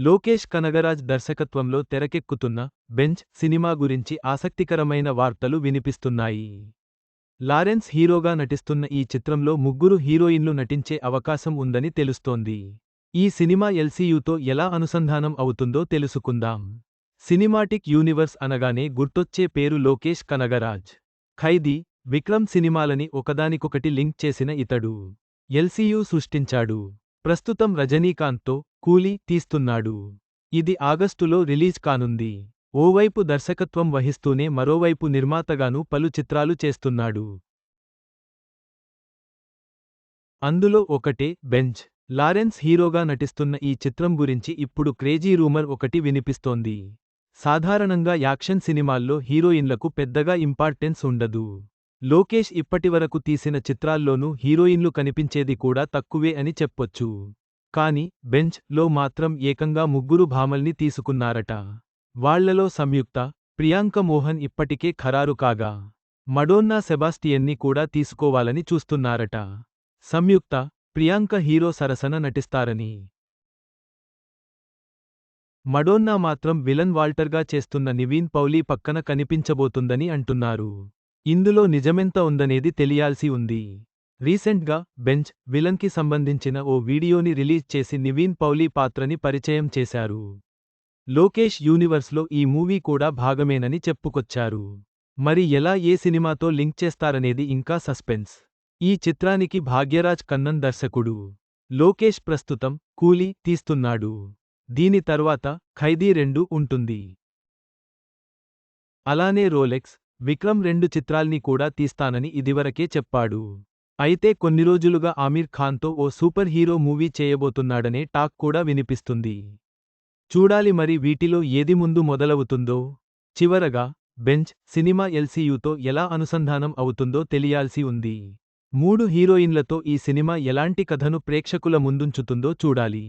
లోకేష్ కనగరాజ్ దర్శకత్వంలో తెరకెక్కుతున్న bench cinema గురించి ఆసక్తికరమైన వార్తలు వినిపిస్తున్నాయి. లారెన్స్ హీరోగా నటిస్తున్న ఈ చిత్రంలో ముగ్గురు హీరోయిన్లు నటించే అవకాశం ఉందని తెలుస్తోంది. ఈ సినిమా ఎల్సీయూతో ఎలా అనుసంధానం అవుతుందో తెలుసుకుందాం. సినిమాటిక్ యూనివర్స్ అనగానే గుర్తొచ్చే పేరు లోకేష్ కనగరాజ్. ఖైదీ విక్రమ్ సినిమాలని ఒకదానికొకటి లింక్ చేసిన ఇతడు. ఎల్సీయూ సృష్టించాడు. ప్రస్తుతం రజనీకాంత్తో కూలీ తీస్తున్నాడు. ఇది ఆగస్టులో రిలీజ్ కానుంది. ఓవైపు దర్శకత్వం వహిస్తూనే మరోవైపు నిర్మాతగానూ పలు చిత్రాలు చేస్తున్నాడు. అందులో ఒకటే బెంచ్ లారెన్స్ హీరోగా నటిస్తున్న ఈ చిత్రం గురించి ఇప్పుడు క్రేజీ రూమర్ ఒకటి వినిపిస్తోంది. సాధారణంగా యాక్షన్ సినిమాల్లో హీరోయిన్లకు పెద్దగా ఇంపార్టెన్స్ ఉండదు. లోకేష్ ఇప్పటివరకు తీసిన చిత్రాల్లోనూ హీరోయిన్లు కనిపించేది కూడా తక్కువే అని చెప్పొచ్చు. కాని బెంచ్లో మాత్రం ఏకంగా ముగ్గురు భామల్ని తీసుకున్నారట. వాళ్ళలో సంయుక్త ప్రియాంక మోహన్ ఇప్పటికే ఖరారు కాగా మడోన్నా సెబాస్టియన్ని కూడా తీసుకోవాలని చూస్తున్నారట. సంయుక్త ప్రియాంక హీరో సరసన నటిస్తారని. మడోన్నా మాత్రం విలన్ వాల్టర్గా చేస్తున్న నివీన్ పౌలీ పక్కన కనిపించబోతుందని అంటున్నారు. ఇందులో నిజమెంత ఉందనేది తెలియాల్సి ఉంది. రీసెంట్గా బెంచ్ విలన్కి సంబంధించిన ఓ వీడియోని రిలీజ్ చేసి నివీన్ పౌలీ పాత్రని పరిచయం చేశారు. లోకేష్ యూనివర్స్లో ఈ మూవీ కూడా భాగమేనని చెప్పుకొచ్చారు. మరి ఎలా ఏ సినిమాతో లింక్ చేస్తారనేది ఇంకా సస్పెన్స్. ఈ చిత్రానికి భాగ్యరాజ్ కన్నన్ దర్శకుడు. లోకేష్ ప్రస్తుతం కూలీ తీస్తున్నాడు. దీని తర్వాత ఖైదీ రెండు ఉంటుంది. అలానే రోలెక్స్ విక్రమ్ రెండు చిత్రాల్ని కూడా తీస్తానని ఇదివరకే చెప్పాడు. అయితే కొన్ని రోజులుగా ఆమీర్ ఖాన్తో ఓ సూపర్ హీరో మూవీ చేయబోతున్నాడనే టాక్ కూడా వినిపిస్తుంది. చూడాలి మరి వీటిలో ఏది ముందు మొదలవుతుందో. చివరగా బెంచ్ సినిమా ఎల్సీయూతో ఎలా అనుసంధానం అవుతుందో తెలియాల్సి ఉంది. మూడు హీరోయిన్లతో ఈ సినిమా ఎలాంటి కథను ప్రేక్షకుల ముందుంచుతుందో చూడాలి.